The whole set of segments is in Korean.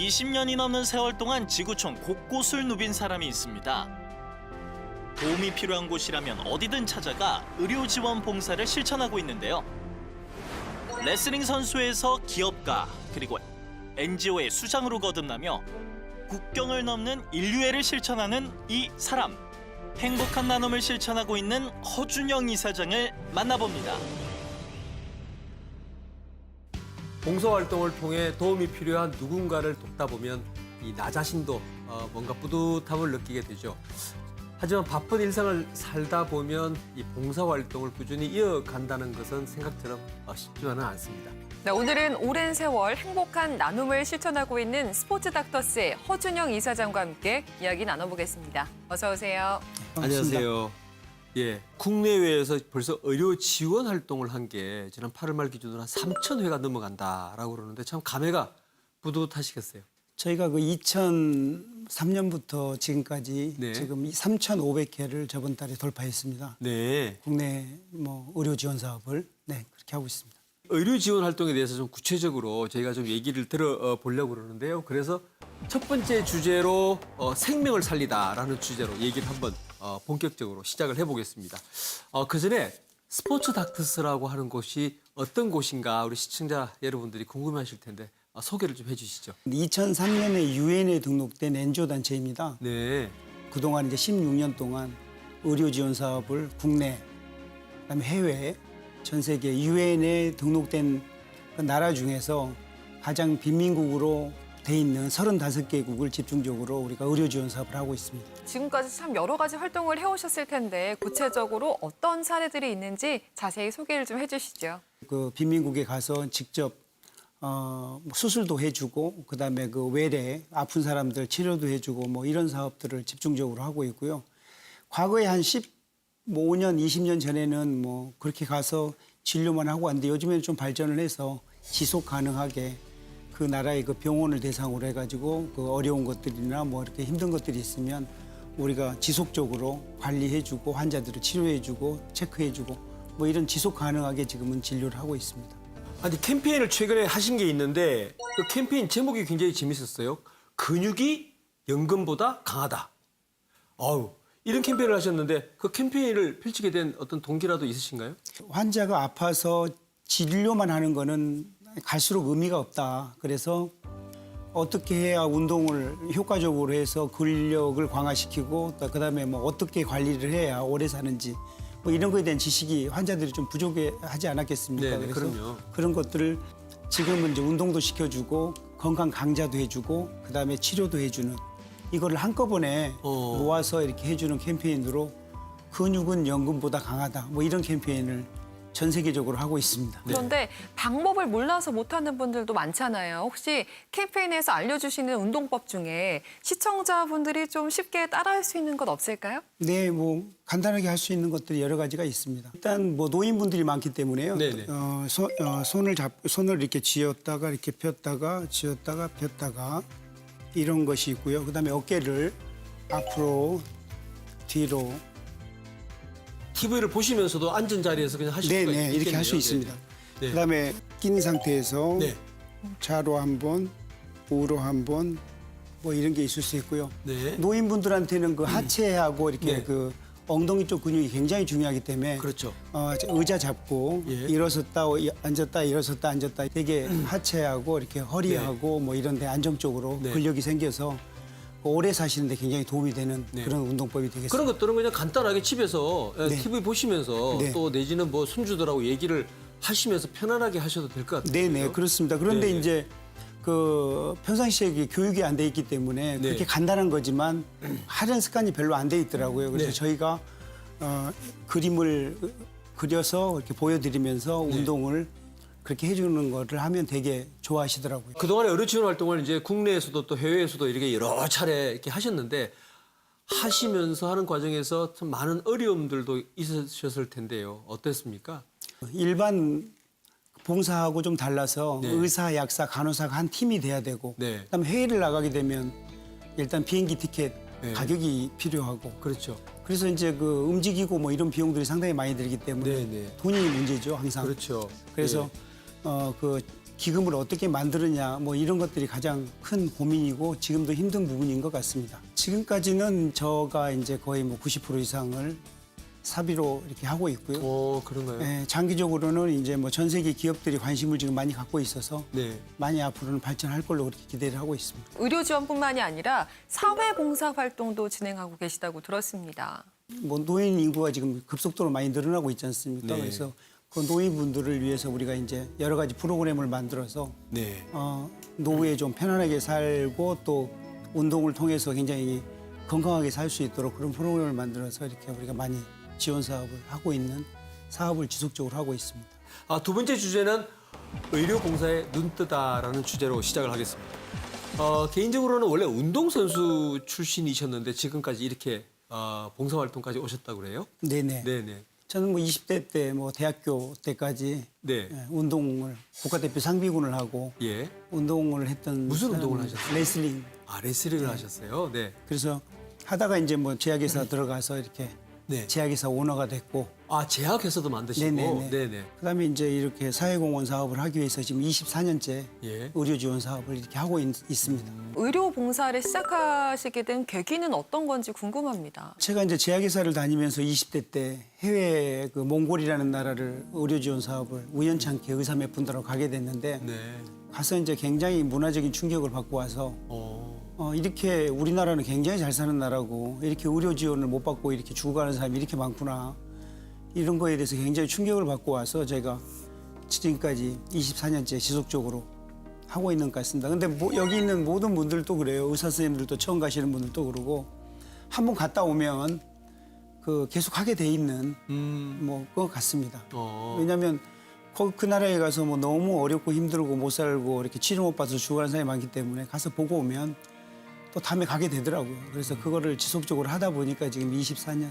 20년이 넘는 세월 동안 지구촌 곳곳을 누빈 사람이 있습니다. 도움이 필요한 곳이라면 어디든 찾아가 의료 지원 봉사를 실천하고 있는데요. 레슬링 선수에서 기업가 그리고 NGO의 수장으로 거듭나며 국경을 넘는 인류애를 실천하는 이 사람. 행복한 나눔을 실천하고 있는 허준영 이사장을 만나봅니다. 봉사활동을 통해 도움이 필요한 누군가를 돕다 보면 이 나 자신도 어, 뭔가 뿌듯함을 느끼게 되죠. 하지만 바쁜 일상을 살다 보면 이 봉사활동을 꾸준히 이어간다는 것은 생각처럼 어, 쉽지만은 않습니다. 네, 오늘은 오랜 세월 행복한 나눔을 실천하고 있는 스포츠 닥터스의 허준영 이사장과 함께 이야기 나눠보겠습니다. 어서 오세요. 안녕하세요. 예, 국내외에서 벌써 의료 지원 활동을 한 게 지난 8월 말 기준으로 한 3천 회가 넘어간다라고 그러는데 참 감회가 뿌듯하시겠어요. 저희가 그 2003년부터 지금까지 네. 지금 3,500회를 저번 달에 돌파했습니다. 네. 국내 뭐 의료 지원 사업을 네 그렇게 하고 있습니다. 의료 지원 활동에 대해서 좀 구체적으로 저희가 좀 얘기를 들어 어, 보려고 그러는데요. 그래서 첫 번째 주제로 어, 생명을 살리다라는 주제로 얘기를 한번 어, 본격적으로 시작을 해보겠습니다. 어, 그 전에 스포츠 닥터스라고 하는 곳이 어떤 곳인가 우리 시청자 여러분들이 궁금해하실 텐데 어, 소개를 좀 해주시죠. 2003년에 유엔에 등록된 NGO 단체입니다. 네, 그동안 이제 16년 동안 의료 지원 사업을 국내 그다음에 해외 전 세계 유엔에 등록된 그 나라 중에서 가장 빈민국으로 돼 있는 35개국을 집중적으로 우리가 의료 지원 사업을 하고 있습니다. 지금까지 참 여러 가지 활동을 해오셨을 텐데 구체적으로 어떤 사례들이 있는지 자세히 소개를 좀 해주시죠. 그 빈민국에 가서 직접 어, 뭐 수술도 해주고 그다음에 그 외래 아픈 사람들 치료도 해주고 뭐 이런 사업들을 집중적으로 하고 있고요. 과거에 한 15년, 20년 전에는 뭐 그렇게 가서 진료만 하고 왔는데 요즘에는 좀 발전을 해서 지속 가능하게 그 나라의 그 병원을 대상으로 해가지고 그 어려운 것들이나 뭐 이렇게 힘든 것들이 있으면 우리가 지속적으로 관리해주고 환자들을 치료해주고 체크해주고 뭐 이런 지속 가능하게 지금은 진료를 하고 있습니다. 아니 캠페인을 최근에 하신 게 있는데 그 캠페인 제목이 굉장히 재밌었어요. 근육이 연금보다 강하다. 아우 이런 캠페인을 하셨는데 그 캠페인을 펼치게 된 어떤 동기라도 있으신가요? 환자가 아파서 진료만 하는 거는 갈수록 의미가 없다. 그래서 어떻게 해야 운동을 효과적으로 해서 근력을 강화시키고 또 그다음에 뭐 어떻게 관리를 해야 오래 사는지 뭐 이런 거에 대한 지식이 환자들이 좀 부족하지 않았겠습니까? 네, 네, 그럼요. 그런 것들을 지금은 이제 운동도 시켜주고 건강 강좌도 해주고 그다음에 치료도 해주는 이거를 한꺼번에 어. 모아서 이렇게 해주는 캠페인으로 근육은 연금보다 강하다 뭐 이런 캠페인을 전 세계적으로 하고 있습니다. 그런데 방법을 몰라서 못하는 분들도 많잖아요. 혹시 캠페인에서 알려주시는 운동법 중에 시청자분들이 좀 쉽게 따라할 수 있는 것 없을까요? 네, 뭐 간단하게 할 수 있는 것들이 여러 가지가 있습니다. 일단 뭐 노인분들이 많기 때문에요. 네네. 어, 손, 어, 손을 잡 손을 이렇게 쥐었다가 이렇게 폈다가 쥐었다가 폈다가 이런 것이 있고요. 그다음에 어깨를 앞으로 뒤로 TV를 보시면서도 앉은 자리에서 그냥 하실 네, 수가 네, 이렇게 할 수. 있습니다. 네. 그다음에 끼는 상태에서 네. 좌로 한 번, 우로 한 번, 뭐 이런 게 있을 수 있고요. 네. 노인분들한테는 그 하체하고 이렇게 네. 그 엉덩이 쪽 근육이 굉장히 중요하기 때문에 그렇죠. 어, 의자 잡고 예. 일어섰다 이- 앉았다 일어섰다 앉았다 되게 하체하고 이렇게 허리하고 뭐 이런 데 안정적으로 네. 근력이 생겨서 오래 사시는데 굉장히 도움이 되는 네. 그런 운동법이 되겠습니다. 그런 것들은 그냥 간단하게 집에서 네. TV 보시면서 네. 또 내지는 뭐 손주들하고 얘기를 하시면서 편안하게 하셔도 될 것 같아요. 네네 그렇습니다. 그런데 네. 이제 그 평상시에 교육이 안 돼 있기 때문에 네. 그렇게 간단한 거지만 하려는 습관이 별로 안 돼 있더라고요. 그래서 네. 저희가 어, 그림을 그려서 이렇게 보여드리면서 네. 운동을 그렇게 해주는 거를 하면 되게 좋아하시더라고요. 그동안에 의료 지원 활동을 이제 국내에서도 또 해외에서도 이렇게 여러 차례 이렇게 하셨는데 하시면서 하는 과정에서 참 많은 어려움들도 있으셨을 텐데요. 어땠습니까? 일반 봉사하고 좀 달라서 네. 의사, 약사, 간호사가 한 팀이 돼야 되고 네. 그다음에 회의를 나가게 되면 일단 비행기 티켓 네. 가격이 필요하고 그렇죠. 그래서 이제 그 움직이고 뭐 이런 비용들이 상당히 많이 들기 때문에 네, 네. 돈이 문제죠 항상. 그렇죠. 그래서 예. 어 그 기금을 어떻게 만드느냐 뭐 이런 것들이 가장 큰 고민이고 지금도 힘든 부분인 것 같습니다. 지금까지는 저가 이제 거의 뭐 90% 이상을 사비로 이렇게 하고 있고요. 어, 그런가요? 예, 장기적으로는 이제 뭐 전 세계 기업들이 관심을 지금 많이 갖고 있어서 네. 많이 앞으로는 발전할 걸로 그렇게 기대를 하고 있습니다. 의료 지원뿐만이 아니라 사회 봉사 활동도 진행하고 계시다고 들었습니다. 뭐 노인 인구가 지금 급속도로 많이 늘어나고 있지 않습니까? 네. 그래서 그 노인분들을 위해서 우리가 이제 여러 가지 프로그램을 만들어서 네. 어, 노후에 좀 편안하게 살고 또 운동을 통해서 굉장히 건강하게 살 수 있도록 그런 프로그램을 만들어서 이렇게 우리가 많이 지원 사업을 하고 있는 사업을 지속적으로 하고 있습니다. 아, 두 번째 주제는 의료 봉사에 눈뜨다라는 주제로 시작을 하겠습니다. 어, 개인적으로는 원래 운동선수 출신이셨는데 지금까지 이렇게 어, 봉사활동까지 오셨다고 그래요? 네네. 네네. 저는 뭐 20대 때 뭐 대학교 때까지 네. 예, 운동을 국가대표 상비군을 하고 예. 운동을 했던 무슨 운동을. 하셨어요? 레슬링. 아, 레슬링을 하셨어요? 네. 그래서 하다가 이제 뭐 제약회사 들어가서 이렇게 네. 제약회사 오너가 됐고 아, 제약회사도 만드시고. 네네네. 네네. 그다음에 이제 이렇게 사회공헌 사업을 하기 위해서 지금 24년째 예. 의료 지원 사업을 이렇게 하고 있, 습니다 의료 봉사를 시작하시게 된 계기는 어떤 건지 궁금합니다. 제가 이제 제약회사를 다니면서 20대 때 해외 그 몽골이라는 나라를 의료 지원 사업을 우연찮게 의사 몇 분들하고 가게 됐는데 네. 가서 이제 굉장히 문화적인 충격을 받고 와서 어. 어, 이렇게 우리나라는 굉장히 잘 사는 나라고 이렇게 의료 지원을 못 받고 이렇게 죽어가는 사람이 이렇게 많구나 이런 거에 대해서 굉장히 충격을 받고 와서 제가 지금까지 24년째 지속적으로 하고 있는 것 같습니다. 근데 뭐 여기 있는 모든 분들도 그래요. 의사 선생님들도 처음 가시는 분들도 그러고 한 번 갔다 오면 그 계속 하게 돼 있는 음. 뭐것 같습니다. 어. 왜냐하면 거- 그 나라에 가서 뭐 너무 어렵고 힘들고 못 살고 이렇게 치료 못 받아서 죽어가는 사람이 많기 때문에 가서 보고 오면 또 다음에 가게 되더라고요. 그래서 그거를 지속적으로 하다 보니까 지금 24년이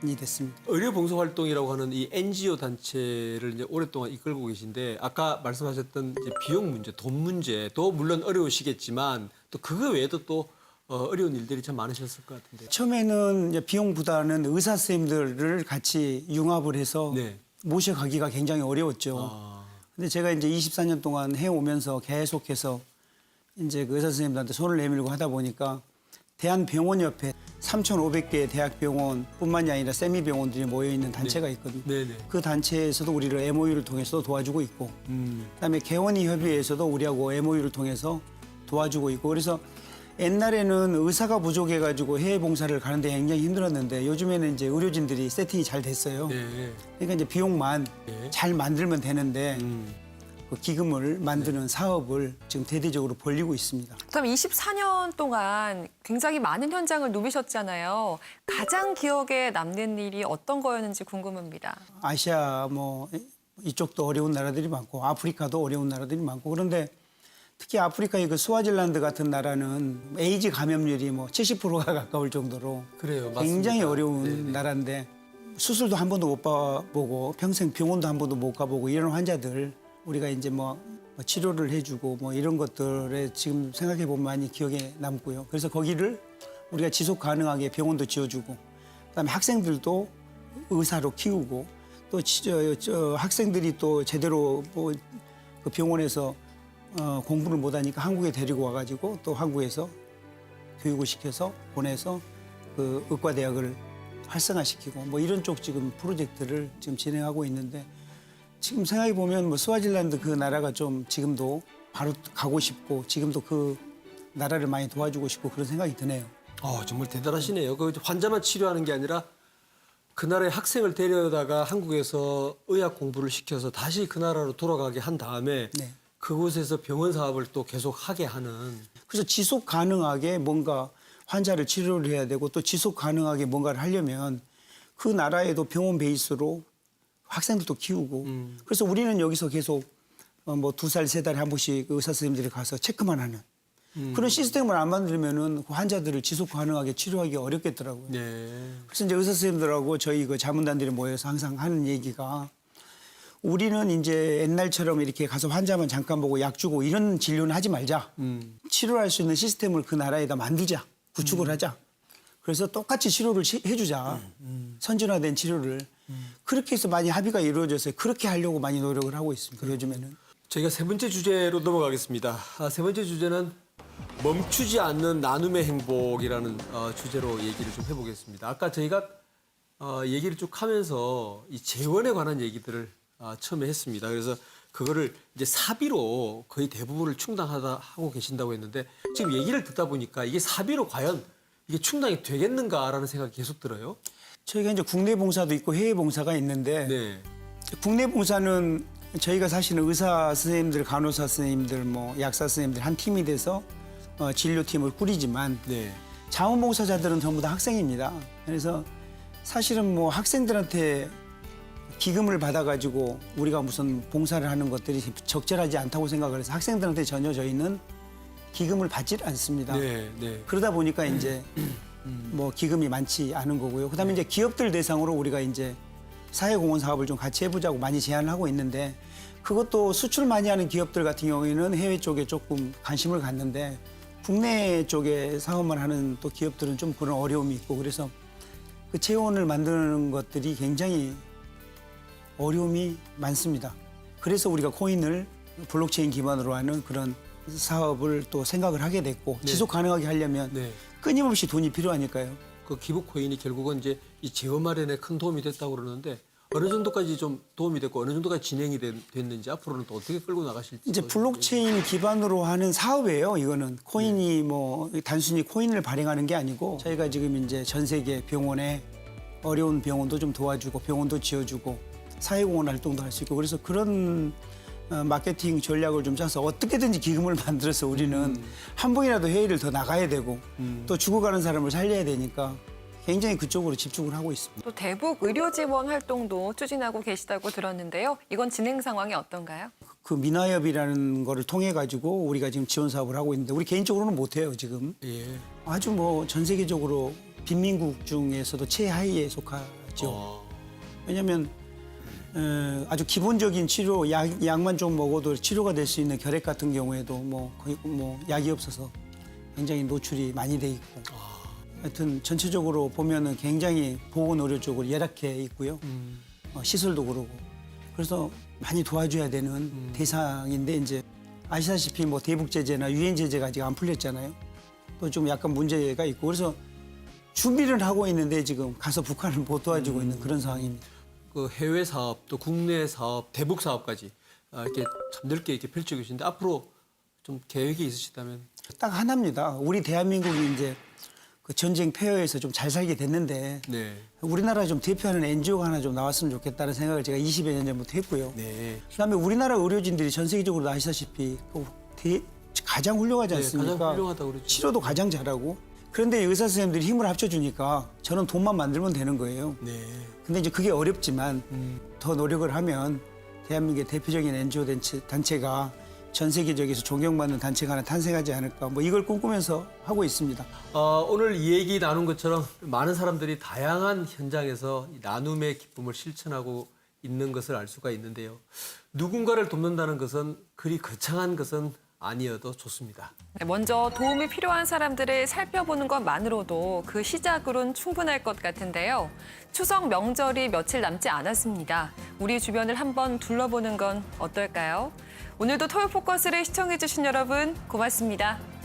됐습니다. 의료 봉사 활동이라고 하는 이 NGO 단체를 이제 오랫동안 이끌고 계신데 아까 말씀하셨던 비용 문제, 돈 문제도 물론 어려우시겠지만 또 그거 외에도 또 어, 어려운 일들이 참 많으셨을 것 같은데. 처음에는 이제 비용보다는 의사 선생님들을 같이 융합을 해서 네. 모셔가기가 굉장히 어려웠죠. 아, 근데 제가 이제 24년 동안 해오면서 계속해서 이제 그 의사 선생님들한테 손을 내밀고 하다 보니까 대한병원협회 3,500개의 대학병원뿐만이 아니라 세미 병원들이 모여 있는 단체가 있거든요. 네네. 그 단체에서도 우리를 MOU를 통해서 도와주고 있고, 음, 그다음에 개원이 협의회에서도 우리하고 MOU를 통해서 도와주고 있고, 그래서 옛날에는 의사가 부족해가지고 해외 봉사를 가는데 굉장히 힘들었는데 요즘에는 이제 의료진들이 세팅이 잘 됐어요. 네. 그러니까 이제 비용만 네. 잘 만들면 되는데 음. 그 기금을 만드는 사업을 지금 대대적으로 벌리고 있습니다. 그럼 24년 동안 굉장히 많은 현장을 누비셨잖아요. 가장 기억에 남는 일이 어떤 거였는지 궁금합니다. 아시아 뭐 이쪽도 어려운 나라들이 많고 아프리카도 어려운 나라들이 많고 그런데 특히 아프리카의 그 스와질란드 같은 나라는 에이즈 감염률이 뭐 70%가 가까울 정도로 그래요. 굉장히 맞습니다. 어려운 네네. 나라인데 수술도 한 번도 못 봐보고 평생 병원도 한 번도 못 가보고 이런 환자들 우리가 이제 뭐 치료를 해주고 뭐 이런 것들에 지금 생각해 보면 많이 기억에 남고요. 그래서 거기를 우리가 지속 가능하게 병원도 지어주고 그다음에 학생들도 의사로 키우고 또 치- 저, 저 학생들이 또 제대로 뭐 그 병원에서 어, 공부를 못하니까 한국에 데리고 와가지고 또 한국에서 교육을 시켜서 보내서 그 의과대학을 활성화시키고 뭐 이런 쪽 지금 프로젝트를 지금 진행하고 있는데 지금 생각해 보면 뭐 스와질란드 그 나라가 좀 지금도 바로 가고 싶고 지금도 그 나라를 많이 도와주고 싶고 그런 생각이 드네요. 어, 정말 대단하시네요. 그 환자만 치료하는 게 아니라 그 나라의 학생을 데려다가 한국에서 의학 공부를 시켜서 다시 그 나라로 돌아가게 한 다음에 네. 그곳에서 병원 사업을 또 계속 하게 하는 그래서 지속 가능하게 뭔가 환자를 치료를 해야 되고 또 지속 가능하게 뭔가를 하려면 그 나라에도 병원 베이스로 학생들도 키우고 음. 그래서 우리는 여기서 계속 어, 뭐두 살 세 달에 한 번씩 의사 선생님들이 가서 체크만 하는 음. 그런 시스템을 안 만들면은 그 환자들을 지속 가능하게 치료하기 어렵겠더라고요. 네. 그래서 이제 의사 선생님들하고 저희 그 자문단들이 모여서 항상 하는 얘기가 우리는 이제 옛날처럼 이렇게 가서 환자만 잠깐 보고 약 주고 이런 진료는 하지 말자. 음. 치료할 수 있는 시스템을 그 나라에다 만들자. 구축을 하자. 그래서 똑같이 치료를 시- 해주자. 선진화된 치료를. 그렇게 해서 많이 합의가 이루어져서 그렇게 하려고 많이 노력을 하고 있습니다. 요즘에는. 저희가 세 번째 주제로 넘어가겠습니다. 아, 세 번째 주제는 멈추지 않는 나눔의 행복이라는 어, 주제로 얘기를 좀 해보겠습니다. 아까 저희가 어, 얘기를 쭉 하면서 이 재원에 관한 얘기들을 아, 처음에 했습니다. 그래서 그거를 이제 사비로 거의 대부분을 충당하다 하고 계신다고 했는데 지금 얘기를 듣다 보니까 이게 사비로 과연 이게 충당이 되겠는가라는 생각이 계속 들어요. 저희가 이제 국내 봉사도 있고 해외 봉사가 있는데 네. 국내 봉사는 저희가 사실은 의사 선생님들, 간호사 선생님들, 뭐 약사 선생님들 한 팀이 돼서 어, 진료팀을 꾸리지만 네. 자원봉사자들은 전부 다 학생입니다. 그래서 사실은 뭐 학생들한테 기금을 받아가지고 우리가 무슨 봉사를 하는 것들이 적절하지 않다고 생각을 해서 학생들한테 전혀 저희는 기금을 받질 않습니다. 네. 네. 그러다 보니까 이제 뭐 기금이 많지 않은 거고요. 그다음에 이제 기업들 대상으로 우리가 이제 사회공헌 사업을 좀 같이 해보자고 많이 제안을 하고 있는데 그것도 수출 많이 하는 기업들 같은 경우에는 해외 쪽에 조금 관심을 갖는데 국내 쪽에 사업만 하는 또 기업들은 좀 그런 어려움이 있고 그래서 그 재원을 만드는 것들이 굉장히 어려움이 많습니다. 그래서 우리가 코인을 블록체인 기반으로 하는 그런 사업을 또 생각을 하게 됐고 지속 가능하게 하려면 네. 끊임없이 돈이 필요하니까요. 그 기부 코인이 결국은 이제 이 재원 마련에 큰 도움이 됐다고 그러는데 어느 정도까지 좀 도움이 됐고 어느 정도까지 진행이 된- 됐는지 앞으로는 또 어떻게 끌고 나가실지 이제 또 블록체인 기반으로 하는 사업이에요. 이거는 코인이 뭐 단순히 코인을 발행하는 게 아니고 저희가 지금 이제 전 세계 병원에 어려운 병원도 좀 도와주고 병원도 지어주고 사회공헌 활동도 할 수 있고 그래서 그런 어, 마케팅 전략을 좀 짜서 어떻게든지 기금을 만들어서 우리는 한 번이라도 해외를 더 나가야 되고 또 죽어가는 사람을 살려야 되니까 굉장히 그쪽으로 집중을 하고 있습니다. 또 대북 의료 지원 활동도 추진하고 계시다고 들었는데요. 이건 진행 상황이 어떤가요? 그 민화협이라는 거를 통해 가지고 우리가 지금 지원 사업을 하고 있는데 우리 개인적으로는 못 해요 지금. 예. 아주 뭐 전 세계적으로 빈민국 중에서도 최하위에 속하죠. 어, 왜냐하면 어, 아주 기본적인 치료 약, 약만 좀 먹어도 치료가 될 수 있는 결핵 같은 경우에도 뭐 거의 뭐 약이 없어서 굉장히 노출이 많이 돼 있고. 하여튼 전체적으로 보면은 굉장히 보건 의료 쪽으로 열악해 있고요. 어, 시설도 그러고 그래서 많이 도와줘야 되는 대상인데 이제 아시다시피 뭐 대북 제재나 유엔 제재가 아직 안 풀렸잖아요. 또 좀 약간 문제가 있고 그래서 준비를 하고 있는데 지금 가서 북한을 못 도와주고 있는 그런 상황입니다. 그 해외 사업 또 국내 사업 대북 사업까지 아, 이렇게 참 넓게 이렇게 펼치고 계신데 앞으로 좀 계획이 있으시다면 딱 하나입니다. 우리 대한민국이 이제 그 전쟁 폐허에서 좀 잘 살게 됐는데 네. 우리나라 좀 대표하는 NGO가 하나 좀 나왔으면 좋겠다는 생각을 제가 20여 년 전부터 했고요. 네. 그다음에 우리나라 의료진들이 전 세계적으로 아시다시피 그 대- 가장 훌륭하지 네, 않습니까? 가장 훌륭하다고 그러죠. 치료도 가장 잘하고 그런데 의사 선생님들이 힘을 합쳐주니까 저는 돈만 만들면 되는 거예요. 네. 근데 이제 그게 어렵지만 음. 더 노력을 하면 대한민국의 대표적인 NGO 단체, 단체 가 전 세계적에서 존경받는 단체가 하나 탄생하지 않을까 뭐 이걸 꿈꾸면서 하고 있습니다. 어, 오늘 이 얘기 나눈 것처럼 많은 사람들이 다양한 현장에서 이 나눔의 기쁨을 실천하고 있는 것을 알 수가 있는데요. 누군가를 돕는다는 것은 그리 거창한 것은 아니어도 좋습니다. 네, 먼저 도움이 필요한 사람들을 살펴보는 것만으로도 그 시작으론 충분할 것 같은데요. 추석 명절이 며칠 남지 않았습니다. 우리 주변을 한번 둘러보는 건 어떨까요? 오늘도 토요 포커스를 시청해주신 여러분 고맙습니다.